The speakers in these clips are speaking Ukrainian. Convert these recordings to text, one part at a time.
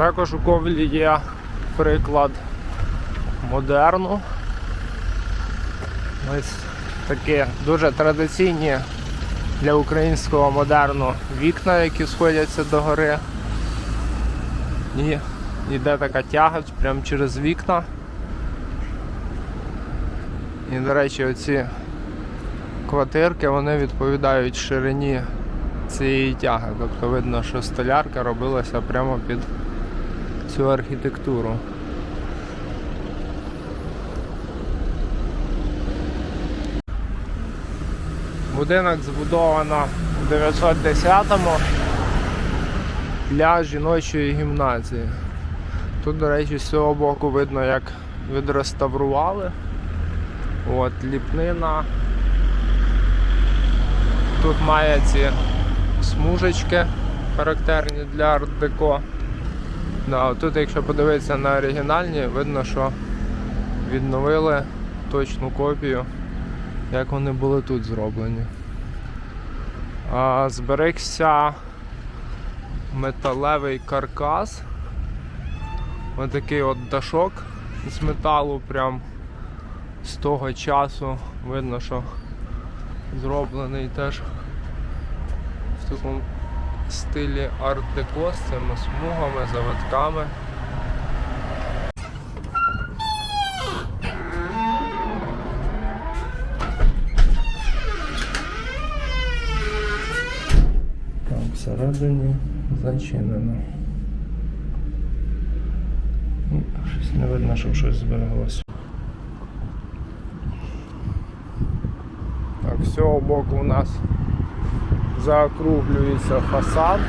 Також у ковлі є приклад модерну. Ось такі дуже традиційні для українського модерну вікна, які сходяться до гори. І йде така тяга прямо через вікна. І, до речі, оці квартирки вони відповідають ширині цієї тяги. Тобто видно, що столярка робилася прямо під цю архітектуру. Будинок збудовано у 910-му для жіночої гімназії. Тут, до речі, з цього боку видно, як відреставрували. От, ліпнина. Тут має ці смужечки характерні для арт-деко. Да, тут, якщо подивитися на оригінальні, видно, що відновили точну копію, як вони були тут зроблені. А, зберегся металевий каркас. Ось такий от дашок з металу, прям з того часу видно, що зроблений теж в такому стилі арт-деко з цими смугами, завитками. Там всередині зачинено. Ну, Щось не видно, щоб щось збереглося. Так, з цього у нас заокруглюється фасад.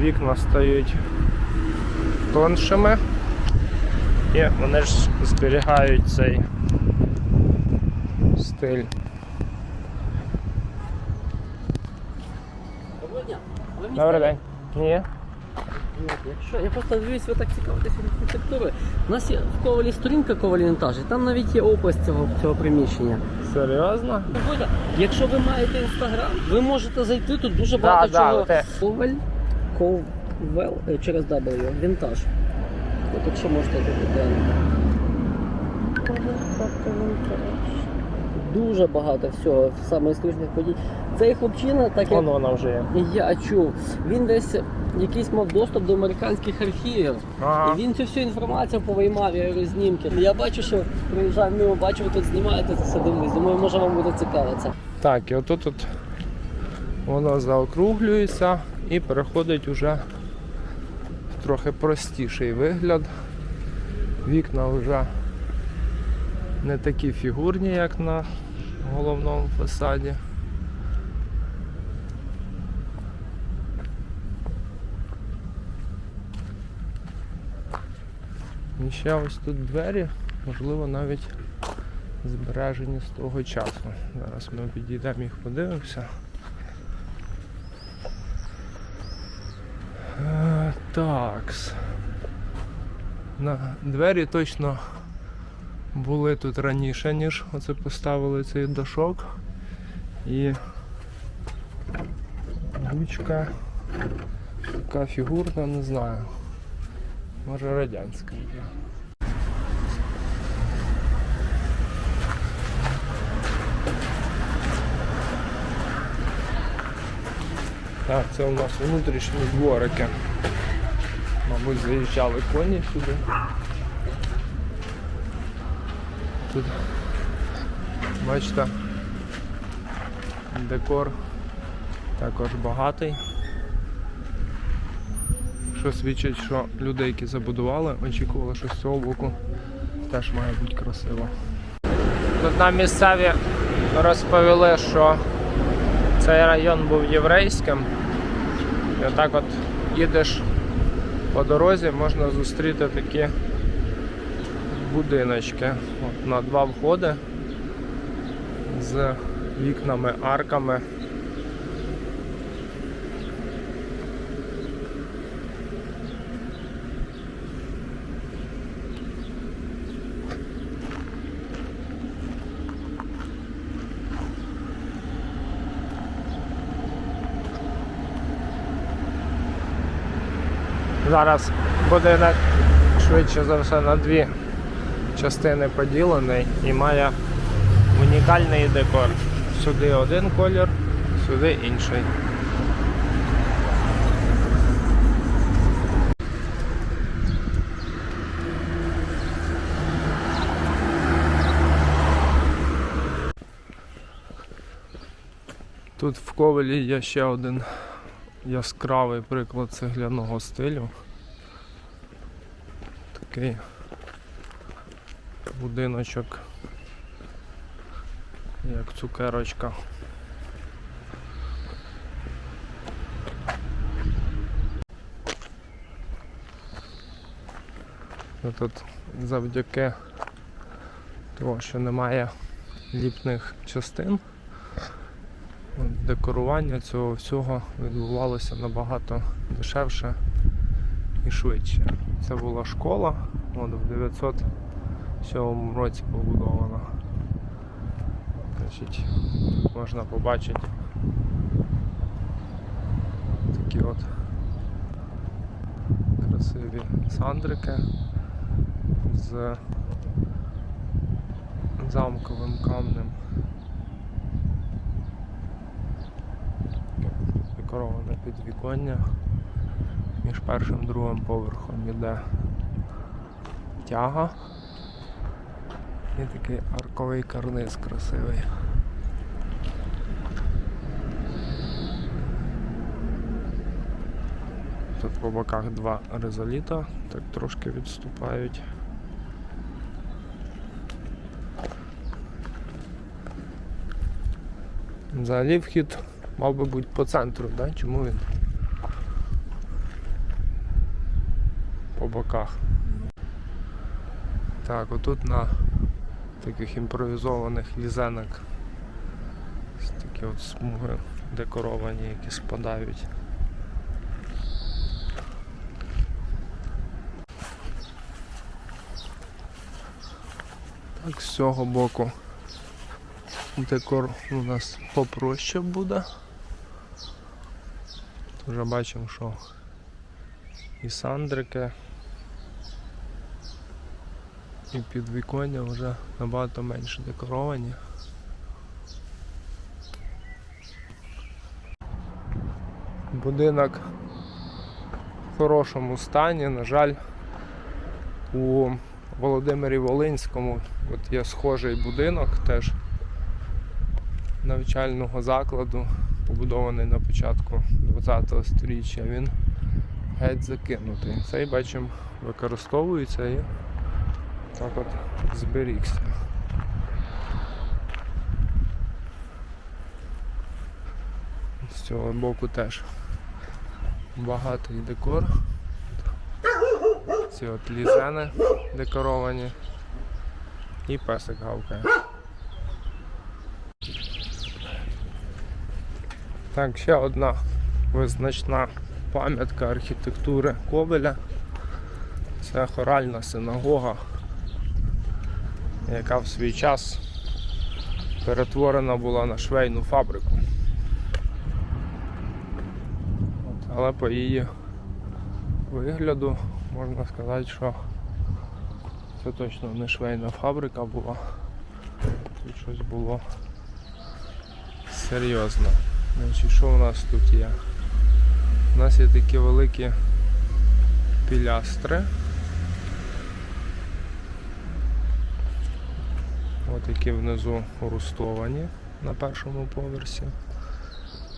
Вікна стають тоншими і вони ж зберігають цей стиль. Добрий день. Ні. Якщо я просто дивлюсь, ви так цікавитесь архітектурою. У нас є в ковалі сторінка ковалі вінтажі, там навіть є опис цього, цього приміщення. Серйозно? Якщо ви маєте інстаграм, ви можете зайти тут дуже багато да, чого. оте. Коваль, ковел е, через W, вінтаж. От якщо можете тут. Дуже багато всього, саме історичних подій. Цей хлопчина, так як Вон вона вже є. я чув, він десь якийсь мав доступ до американських архівів. Ага. І він цю всю інформацію повиймав, я його знімки. Я бачу, що приїжджаю мимо, бачу, ви тут знімаєте це все дивлюсь. Думаю, може вам буде цікаво це. Так, і отут от воно заокруглюється і переходить уже в трохи простіший вигляд. Вікна вже не такі фігурні, як на головному фасаді. І ще ось тут двері, можливо, навіть збережені з того часу. Зараз ми підійдемо їх подивимося. Е, Такс. На двері точно були тут раніше, ніж оце поставили цей дошок. І ручка така фігурна, не знаю. Може радянська. Так, це у нас внутрішні дворики. Мабуть, заїжджали коні сюди. Тут, бачите, декор також багатий. Що свідчить, що люди, які забудували, очікували, що з цього боку теж має бути красиво. Тут нам місцеві розповіли, що цей район був єврейським. І отак от їдеш по дорозі, можна зустріти такі будиночки. От, на два входи з вікнами, арками. Зараз будинок швидше за все на дві частини поділений і має унікальний декор. Сюди один колір, сюди інший. Тут в Ковелі є ще один яскравий приклад цегляного стилю. Такий будиночок, як цукерочка. Тут завдяки того, що немає ліпних частин, декорування цього всього відбувалося набагато дешевше і швидше. Це була школа, от в 907 році побудована. Значить, можна побачити такі от красиві сандрики з замковим камнем. Декороване підвіконня. Між першим і другим поверхом іде тяга. І такий арковий карниз красивий. Тут по боках два резоліта, так трошки відступають. Взагалі вхід мав би бути по центру, да? чому він? По боках. Так, отут на таких імпровізованих лізенок ось такі от смуги декоровані, які спадають. Так, з цього боку декор у нас попроще буде. Вже бачимо, що і сандрики, і підвіконня вже набагато менше декоровані. Будинок в хорошому стані, на жаль, у Володимирі Волинському от є схожий будинок теж навчального закладу, побудований на початку ХХ століття. Він геть закинутий. Цей бачимо використовується і так от зберігся. З цього боку теж багатий декор. Ці от лізени декоровані і песик гавкає. Так, ще одна визначна пам'ятка архітектури Ковеля. Це хоральна синагога, яка в свій час перетворена була на швейну фабрику. Але по її вигляду можна сказати, що це точно не швейна фабрика була. Тут щось було серйозне. Значить, що у нас тут є? У нас є такі великі пілястри. Ось які внизу рустовані на першому поверсі.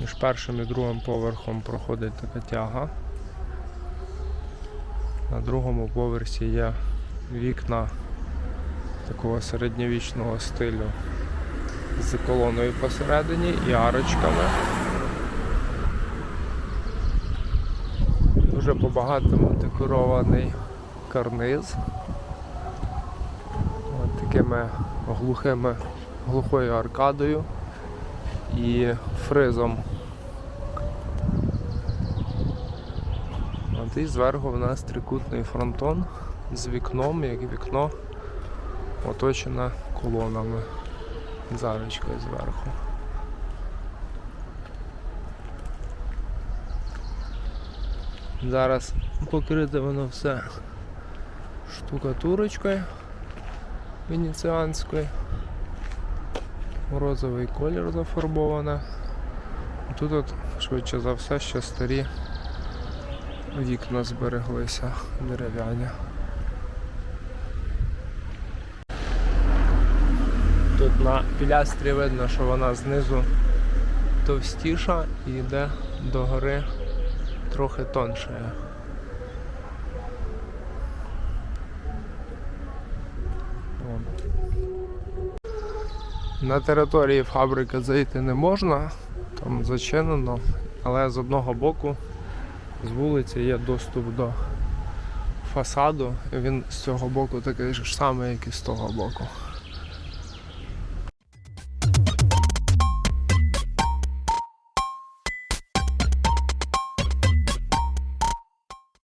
Між першим і другим поверхом проходить така тяга. На другому поверсі є вікна такого середньовічного стилю з колоною посередині і арочками. Дуже по-багатому декорований карниз. От такими глухими, глухою аркадою і фризом. От і зверху в нас трикутний фронтон з вікном, як вікно оточене колонами з арочкою зверху. Зараз Покрите воно все штукатурочкою венеціанською. В Розовий колір зафарбоване. Тут от, швидше за все ще старі вікна збереглися дерев'яні. Тут на пілястрі видно, що вона знизу товстіша і йде до гори трохи тоншає. Вон. На території фабрики зайти не можна, там зачинено, але з одного боку з вулиці є доступ до фасаду, і він з цього боку такий ж самий, як і з того боку.